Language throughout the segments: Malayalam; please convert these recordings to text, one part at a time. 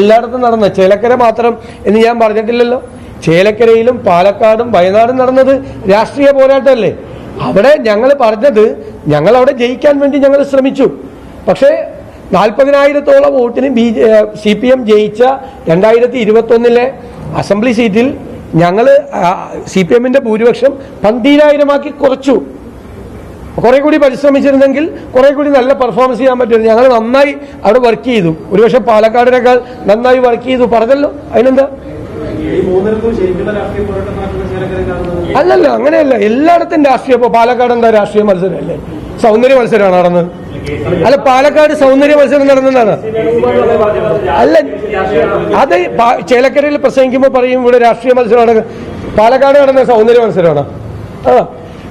എല്ലായിടത്തും നടന്ന. ചേലക്കര മാത്രം എന്ന് ഞാൻ പറഞ്ഞിട്ടില്ലല്ലോ. ചേലക്കരയിലും പാലക്കാടും വയനാടും നടന്നത് രാഷ്ട്രീയ പോരാട്ടമല്ലേ? അവിടെ ഞങ്ങൾ പറഞ്ഞത് ഞങ്ങൾ അവിടെ ജയിക്കാൻ വേണ്ടി ഞങ്ങൾ ശ്രമിച്ചു. പക്ഷേ നാൽപ്പതിനായിരത്തോളം വോട്ടിന് ബി സി പി എം ജയിച്ച രണ്ടായിരത്തി ഇരുപത്തൊന്നിലെ അസംബ്ലി സീറ്റിൽ ഞങ്ങൾ സി പി എമ്മിന്റെ ഭൂരിപക്ഷം പന്തീരായിരമാക്കി കുറച്ചു. കുറെ കൂടി പരിശ്രമിച്ചിരുന്നെങ്കിൽ കുറെ കൂടി നല്ല പെർഫോമൻസ് ചെയ്യാൻ പറ്റുമായിരുന്നു ഞങ്ങൾ നന്നായി അവിടെ വർക്ക് ചെയ്തു. ഒരുപക്ഷെ പാലക്കാടിനേക്കാൾ നന്നായി വർക്ക് ചെയ്തു. പറഞ്ഞല്ലോ. അതിനെന്താ? അല്ലല്ല അങ്ങനെയല്ല. എല്ലായിടത്തും രാഷ്ട്രീയ. ഇപ്പൊ പാലക്കാട് എന്താ രാഷ്ട്രീയ മത്സരമല്ലേ സൗന്ദര്യ മത്സരമാണ് നടന്നത്. അല്ല പാലക്കാട് സൗന്ദര്യ മത്സരം നടന്നതാണ് അല്ല അത് ചേലക്കരയിൽ പ്രസംഗിക്കുമ്പോൾ പറയും ഇവിടെ രാഷ്ട്രീയ മത്സരമാണ്. പാലക്കാട് നടന്ന സൗന്ദര്യ മത്സരമാണ്. ആ.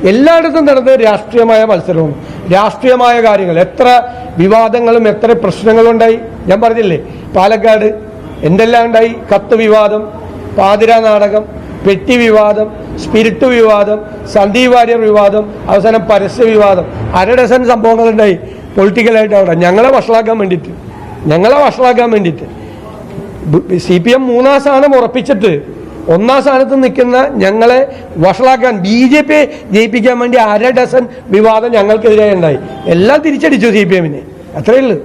എല്ലായിടത്തും നടന്നത് രാഷ്ട്രീയമായ മത്സരവും രാഷ്ട്രീയമായ കാര്യങ്ങൾ. എത്ര വിവാദങ്ങളും എത്ര പ്രശ്നങ്ങളും ഉണ്ടായി. ഞാൻ പറഞ്ഞില്ലേ പാലക്കാട് എന്തെല്ലാം ഉണ്ടായി? കത്ത് വിവാദം പാതിര നാടകം പെട്ടി വിവാദം സ്പിരിറ്റ് വിവാദം സന്ദീപ് വാര്യർ വിവാദം അവസാനം പരസ്യ വിവാദം. അര ഡസൻ സംഭവങ്ങളുണ്ടായി പൊളിറ്റിക്കലായിട്ട് അവിടെ. ഞങ്ങളെ വഷളാക്കാൻ വേണ്ടിയിട്ട്. ഞങ്ങളെ വഷളാക്കാൻ വേണ്ടിയിട്ട്. സി പി എം മൂന്നാം സ്ഥാനം ഉറപ്പിച്ചിട്ട് ഒന്നാം സ്ഥാനത്ത് നിൽക്കുന്ന ഞങ്ങളെ വഷളാക്കാൻ ബി ജെ പി ജയിപ്പിക്കാൻ വേണ്ടി അര ഡസൻ വിവാദം ഞങ്ങൾക്കെതിരെ ഉണ്ടായി. എല്ലാം തിരിച്ചടിച്ചു സി പി എമ്മിനെ. അത്രയേ ഉള്ളൂ.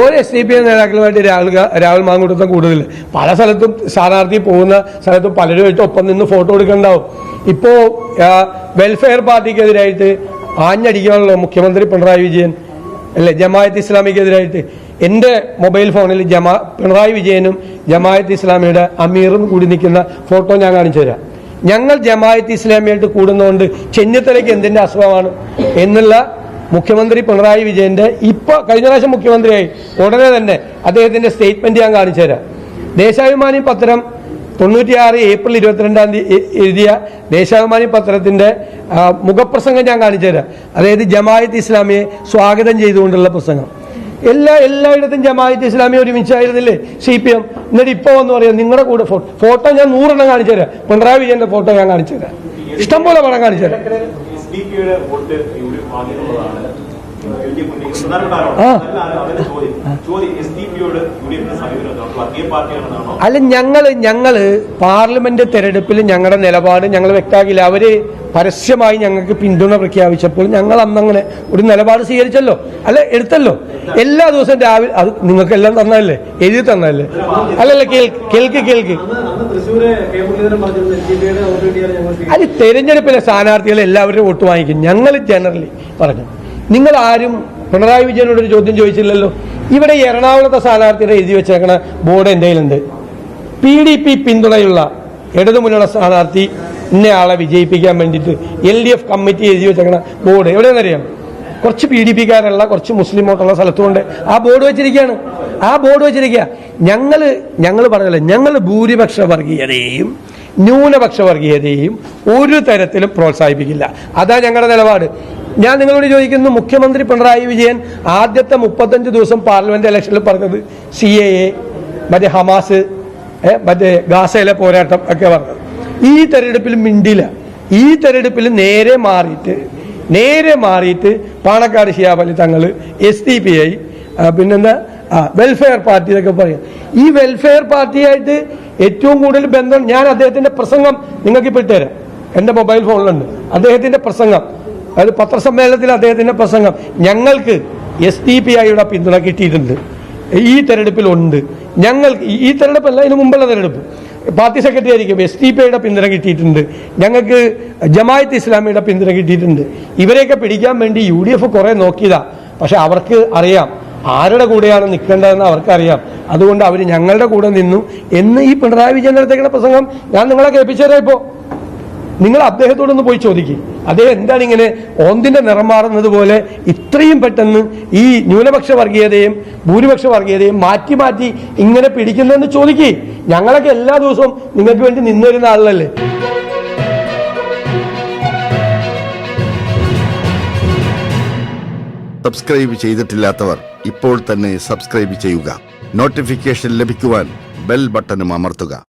ഒരു എസ് ഡി പി നേതാക്കളുമായിട്ട് രാഹുൽ രാഹുൽ മാങ്കൂട്ടത്തെ കൂടുതൽ. പല സ്ഥലത്തും സ്ഥാനാർത്ഥി പോകുന്ന സ്ഥലത്തും പലരുമായിട്ട് ഒപ്പം നിന്ന് ഫോട്ടോ എടുക്കണ്ടാവും. ഇപ്പോ വെൽഫെയർ പാർട്ടിക്കെതിരായിട്ട് ആഞ്ഞടിക്കാണല്ലോ മുഖ്യമന്ത്രി പിണറായി വിജയൻ അല്ലെ? ജമായത്ത് ഇസ്ലാമിക്കെതിരായിട്ട് എന്റെ മൊബൈൽ ഫോണിൽ ജമാ പിണറായി വിജയനും ജമായത്ത് ഇസ്ലാമിയുടെ അമീറും കൂടി നിൽക്കുന്ന ഫോട്ടോ ഞാൻ കാണിച്ചു തരാം. ഞങ്ങൾ ജമായത്ത് ഇസ്ലാമിയായിട്ട് കൂടുന്നതുകൊണ്ട് ചെന്നിത്തലയ്ക്ക് എന്തിന്റെ അസുഖമാണ് എന്നുള്ള മുഖ്യമന്ത്രി പിണറായി വിജയന്റെ ഇപ്പൊ കഴിഞ്ഞ പ്രാവശ്യം മുഖ്യമന്ത്രിയായി. ഉടനെ തന്നെ അദ്ദേഹത്തിന്റെ സ്റ്റേറ്റ്മെന്റ് ഞാൻ കാണിച്ചു തരാം. ദേശാഭിമാനി പത്രം തൊണ്ണൂറ്റിയാറ് ഏപ്രിൽ ഇരുപത്തിരണ്ടാം തീയതി എഴുതിയ ദേശാഭിമാനി പത്രത്തിന്റെ ആ, മുഖപ്രസംഗം ഞാൻ കാണിച്ചു തരാം. അതായത് ജമായത്ത് ഇസ്ലാമിയെ സ്വാഗതം ചെയ്തുകൊണ്ടുള്ള പ്രസംഗം. എല്ലാ എല്ലായിടത്തും Jamaat Islami ഒരുമിച്ചായിരുന്നില്ലേ? C P M. എന്നിട്ട് ഇപ്പൊ എന്ന് പറയാം നിങ്ങളുടെ കൂടെ ഫോട്ടോ ഫോട്ടോ ഞാൻ നൂറെണ്ണം കാണിച്ചു തരാം. പിണറായി വിജയന്റെ ഫോട്ടോ ഞാൻ കാണിച്ചു തരാം. ഇഷ്ടംപോലെ പണം കാണിച്ചു തരാം. ആ. അല്ല ഞങ്ങൾ ഞങ്ങൾ പാർലമെന്റ് തെരഞ്ഞെടുപ്പിൽ ഞങ്ങളുടെ നിലപാട് ഞങ്ങൾ വ്യക്തമാക്കില്ല അവർ പരസ്യമായി ഞങ്ങൾക്ക് പിന്തുണ പ്രഖ്യാപിച്ചപ്പോൾ ഞങ്ങൾ അന്നങ്ങനെ ഒരു നിലപാട് സ്വീകരിച്ചല്ലോ. അല്ല എടുത്തല്ലോ. എല്ലാ ദിവസവും രാവിലെ അത് നിങ്ങൾക്കെല്ലാം തന്നതല്ലേ എഴുതി തന്നല്ലേ അല്ലല്ല കേൾക്ക് കേൾക്ക്. ഞങ്ങൾ അത് തെരഞ്ഞെടുപ്പിലെ സ്ഥാനാർത്ഥികൾ എല്ലാവരും വോട്ട് വാങ്ങിക്കും. ഞങ്ങൾ ജനറലി പറഞ്ഞു. നിങ്ങൾ ആരും പിണറായി വിജയനോട് ഒരു ചോദ്യം ചോദിച്ചില്ലല്ലോ? ഇവിടെ എറണാകുളത്തെ സ്ഥാനാർത്ഥിയുടെ എഴുതി വെച്ചേക്കണ ബോർഡ് എന്റെ കയ്യിലുണ്ട്. പി ഡി പി പിന്തുണയുള്ള ഇടതുമുന്നുള്ള സ്ഥാനാർത്ഥി ഇന്നയാളെ വിജയിപ്പിക്കാൻ വേണ്ടിയിട്ട് എൽ ഡി എഫ് കമ്മിറ്റി എഴുതി വെച്ചേക്കണ ബോർഡ്. എവിടെയെന്നറിയാം കുറച്ച് പി ഡി പിക്കാരുള്ള കുറച്ച് മുസ്ലിം വോട്ടുള്ള സ്ഥലത്തുകൊണ്ട് ആ ബോർഡ് വെച്ചിരിക്കുകയാണ്. ആ ബോർഡ് വെച്ചിരിക്കുക. ഞങ്ങൾ ഞങ്ങൾ പറഞ്ഞല്ലോ ഞങ്ങൾ ഭൂരിപക്ഷ വർഗീയതയെയും ന്യൂനപക്ഷ വർഗീയതയെയും ഒരു തരത്തിലും പ്രോത്സാഹിപ്പിക്കില്ല. അതാ ഞങ്ങളുടെ നിലപാട്. ഞാൻ നിങ്ങളോട് ചോദിക്കുന്നു മുഖ്യമന്ത്രി പിണറായി വിജയൻ ആദ്യത്തെ മുപ്പത്തഞ്ച് ദിവസം പാർലമെന്റ് ഇലക്ഷനിൽ പറഞ്ഞത് സി എ എ മറ്റേ ഹമാസ് മറ്റേ ഗാസയിലെ പോരാട്ടം ഒക്കെ പറഞ്ഞത്. ഈ തെരഞ്ഞെടുപ്പിൽ മിണ്ടില്ല. ഈ തെരഞ്ഞെടുപ്പിൽ നേരെ മാറിയിട്ട് നേരെ മാറിയിട്ട് പാണക്കാട് ഷിയാബലി തങ്ങൾ എസ് ഡി പി ഐ പിന്നെന്താ ആ വെൽഫെയർ പാർട്ടി എന്നൊക്കെ പറയും. ഈ വെൽഫെയർ പാർട്ടിയായിട്ട് ഏറ്റവും കൂടുതൽ ബന്ധം ഞാൻ അദ്ദേഹത്തിന്റെ പ്രസംഗം നിങ്ങൾക്ക് ഇപ്പോൾ ഇട്ടുതരാം എന്റെ മൊബൈൽ ഫോണിലുണ്ട്. അദ്ദേഹത്തിന്റെ പ്രസംഗം. അത് പത്രസമ്മേളനത്തിൽ അദ്ദേഹത്തിന്റെ പ്രസംഗം. ഞങ്ങൾക്ക് എസ് ഡി പി ഐയുടെ പിന്തുണ കിട്ടിയിട്ടുണ്ട്. ഈ തെരഞ്ഞെടുപ്പിലുണ്ട്. ഞങ്ങൾക്ക് ഈ- തെരഞ്ഞെടുപ്പല്ല ഇതിന് മുമ്പുള്ള തെരഞ്ഞെടുപ്പ്. പാർട്ടി സെക്രട്ടറി ആയിരിക്കും എസ് ടി പി ഐയുടെ പിന്തുണ കിട്ടിയിട്ടുണ്ട്. ഞങ്ങൾക്ക് ജമായത്ത് ഇസ്ലാമിയുടെ പിന്തുണ കിട്ടിയിട്ടുണ്ട്. ഇവരെയൊക്കെ പിടിക്കാൻ വേണ്ടി യു ഡി എഫ് കുറെ നോക്കിയതാ. പക്ഷെ അവർക്ക് അറിയാം. ആരുടെ കൂടെയാണ് നിൽക്കേണ്ടതെന്ന് അവർക്കറിയാം. അതുകൊണ്ട് അവർ ഞങ്ങളുടെ കൂടെ നിന്നു. എന്ന് ഈ പിണറായി വിജയന്റെ അടുത്തേക്കുള്ള പ്രസംഗം ഞാൻ നിങ്ങളെ കേൾപ്പിച്ചേരാ ഇപ്പോ. നിങ്ങൾ അദ്ദേഹത്തോടൊന്ന് പോയി ചോദിക്കും. അദ്ദേഹം എന്താണ് ഇങ്ങനെ ഓന്തിന്റെ നിറം മാറുന്നത് പോലെ ഇത്രയും പെട്ടെന്ന് ഈ ന്യൂനപക്ഷ വർഗീയതയും ഭൂരിപക്ഷ വർഗീയതയും മാറ്റി മാറ്റി ഇങ്ങനെ പിടിക്കുന്നതെന്ന് ചോദിക്കേ. ഞങ്ങളൊക്കെ എല്ലാ ദിവസവും നിങ്ങൾക്ക് വേണ്ടി നിന്നിരുന്ന ആളല്ലേ സബ്സ്ക്രൈബ് ചെയ്തിട്ടില്ലാത്തവർ ഇപ്പോൾ തന്നെ സബ്സ്ക്രൈബ് ചെയ്യുക. നോട്ടിഫിക്കേഷൻ ലഭിക്കുവാൻ ബെൽ ബട്ടണും അമർത്തുക.